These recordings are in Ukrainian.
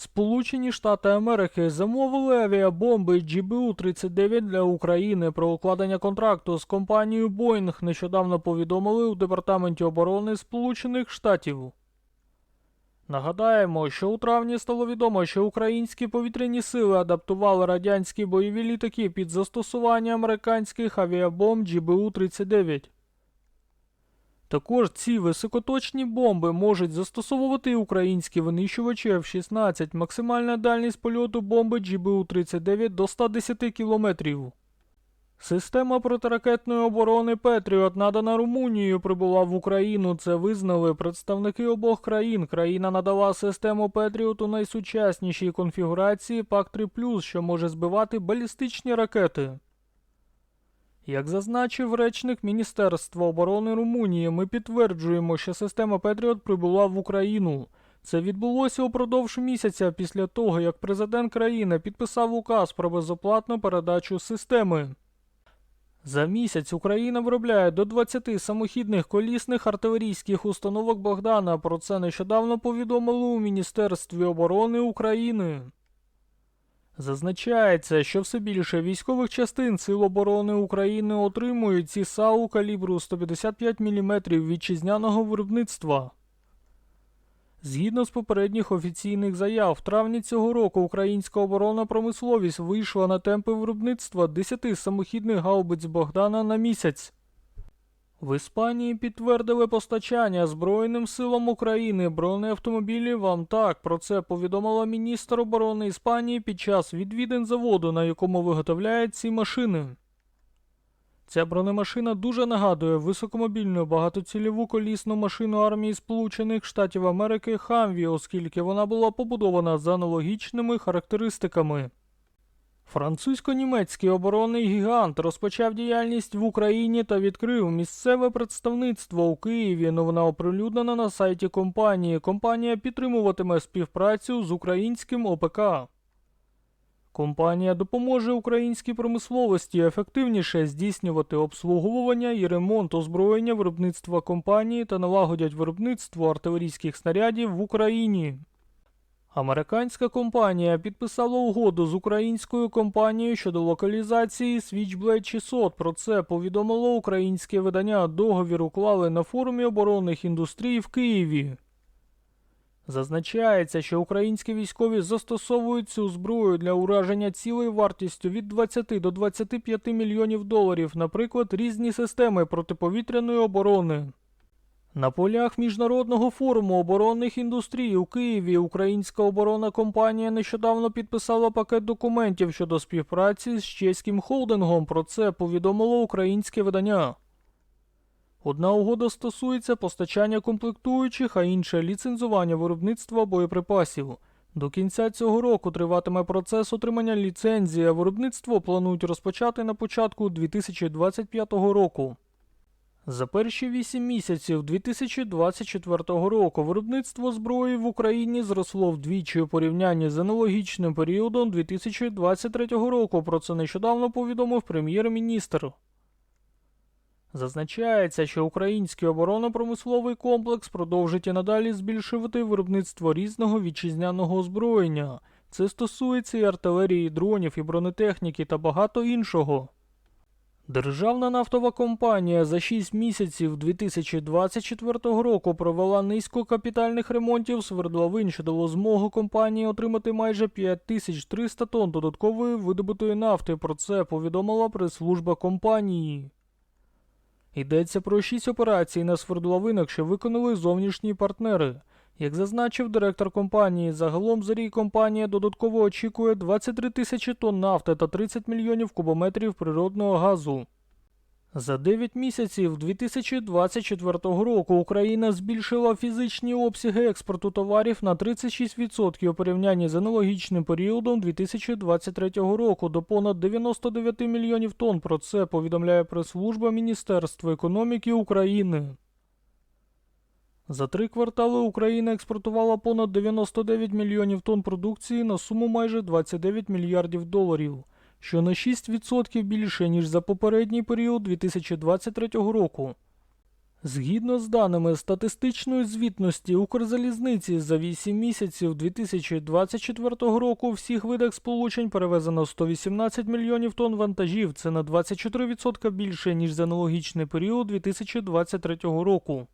Сполучені Штати Америки замовили авіабомби GBU-39 для України про укладення контракту з компанією Boeing нещодавно повідомили у Департаменті оборони Сполучених Штатів. Нагадаємо, що у травні стало відомо, що українські повітряні сили адаптували радянські бойові літаки під застосування американських авіабомб GBU-39. Також ці високоточні бомби можуть застосовувати українські винищувачі F-16, максимальна дальність польоту бомби GBU-39 до 110 км. Система протиракетної оборони Петріот, надана Румунією, прибула в Україну. Це визнали представники обох країн. Країна надала систему Петріот у найсучаснішій конфігурації ПАК-3+, що може збивати балістичні ракети. Як зазначив речник Міністерства оборони Румунії, ми підтверджуємо, що система Петріот прибула в Україну. Це відбулося упродовж місяця після того, як президент країни підписав указ про безоплатну передачу системи. За місяць Україна виробляє до 20 самохідних колісних артилерійських установок Богдана. Про це нещодавно повідомили у Міністерстві оборони України. Зазначається, що все більше військових частин Сил оборони України отримують ці САУ калібру 155 мм вітчизняного виробництва. Згідно з попередніх офіційних заяв, в травні цього року українська оборонна промисловість вийшла на темпи виробництва 10 самохідних гаубиць Богдана на місяць. В Іспанії підтвердили постачання Збройним силам України бронеавтомобілів «Амтак». Про це повідомила міністр оборони Іспанії під час відвідин заводу, на якому виготовляють ці машини. Ця бронемашина дуже нагадує високомобільну багатоцільову колісну машину армії Сполучених Штатів Америки Хамві, оскільки вона була побудована за аналогічними характеристиками. Французько-німецький оборонний гігант розпочав діяльність в Україні та відкрив місцеве представництво у Києві. Новина оприлюднена на сайті компанії. Компанія підтримуватиме співпрацю з українським ОПК. Компанія допоможе українській промисловості ефективніше здійснювати обслуговування і ремонт озброєння виробництва компанії та налагодять виробництво артилерійських снарядів в Україні. Американська компанія підписала угоду з українською компанією щодо локалізації Switchblade 600. Про це повідомило українське видання. Договір уклали на форумі оборонних індустрій в Києві. Зазначається, що українські військові застосовують цю зброю для ураження цілою вартістю від 20 до 25 мільйонів доларів, наприклад, різні системи протиповітряної оборони. На полях міжнародного форуму оборонних індустрій у Києві українська оборонна компанія нещодавно підписала пакет документів щодо співпраці з чеським холдингом. Про це повідомило українське видання. Одна угода стосується постачання комплектуючих, а інша ліцензування виробництва боєприпасів. До кінця цього року триватиме процес отримання ліцензії, а виробництво планують розпочати на початку 2025 року. За перші 8 місяців 2024 року виробництво зброї в Україні зросло вдвічі у порівнянні з аналогічним періодом 2023 року. Про це нещодавно повідомив прем'єр-міністр. Зазначається, що український оборонно-промисловий комплекс продовжить і надалі збільшувати виробництво різного вітчизняного озброєння. Це стосується і артилерії, дронів, і бронетехніки та багато іншого. Державна нафтова компанія за 6 місяців 2024 року провела низку капітальних ремонтів свердловин, що дало змогу компанії отримати майже 5300 тонн додаткової видобутої нафти. Про це повідомила прес-служба компанії. Йдеться про 6 операцій на свердловинах, що виконали зовнішні партнери. Як зазначив директор компанії, загалом за рік компанія додатково очікує 23 тисячі тонн нафти та 30 мільйонів кубометрів природного газу. За 9 місяців 2024 року Україна збільшила фізичні обсяги експорту товарів на 36% у порівнянні з аналогічним періодом 2023 року до понад 99 мільйонів тонн. Про це повідомляє прес-служба Міністерства економіки України. За три квартали Україна експортувала понад 99 мільйонів тонн продукції на суму майже 29 мільярдів доларів, що на 6% більше, ніж за попередній період 2023 року. Згідно з даними статистичної звітності Укрзалізниці за 8 місяців 2024 року всіх видах сполучень перевезено 118 мільйонів тонн вантажів. Це на 24% більше, ніж за аналогічний період 2023 року.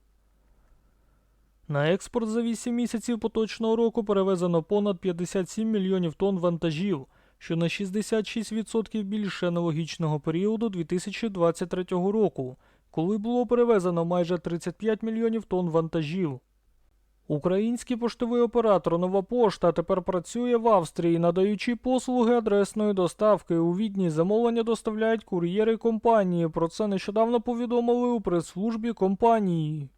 На експорт за 8 місяців поточного року перевезено понад 57 мільйонів тонн вантажів, що на 66% більше аналогічного періоду 2023 року, коли було перевезено майже 35 мільйонів тонн вантажів. Український поштовий оператор Нова Пошта тепер працює в Австрії, надаючи послуги адресної доставки. У Відні замовлення доставляють кур'єри компанії. Про це нещодавно повідомили у прес-службі компанії.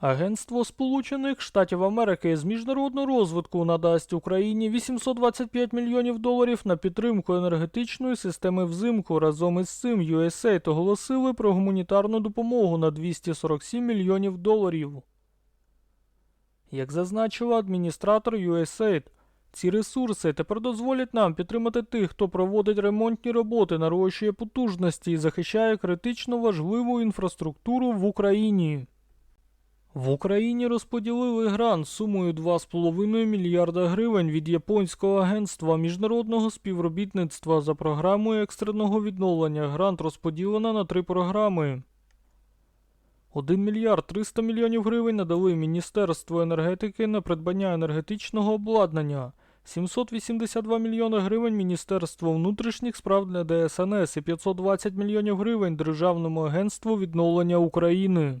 Агентство Сполучених Штатів Америки з міжнародного розвитку надасть Україні 825 мільйонів доларів на підтримку енергетичної системи взимку. Разом із цим USAID оголосили про гуманітарну допомогу на 247 мільйонів доларів. Як зазначила адміністратор USAID, ці ресурси тепер дозволять нам підтримати тих, хто проводить ремонтні роботи, нарощує потужності і захищає критично важливу інфраструктуру в Україні. В Україні розподілили грант сумою 2,5 мільярда гривень від японського агентства міжнародного співробітництва за програмою екстреного відновлення. Грант розподілено на три програми. 1 мільярд 300 мільйонів гривень надали Міністерству енергетики на придбання енергетичного обладнання. 782 мільйони гривень Міністерству внутрішніх справ для ДСНС і 520 мільйонів гривень Державному агентству відновлення України.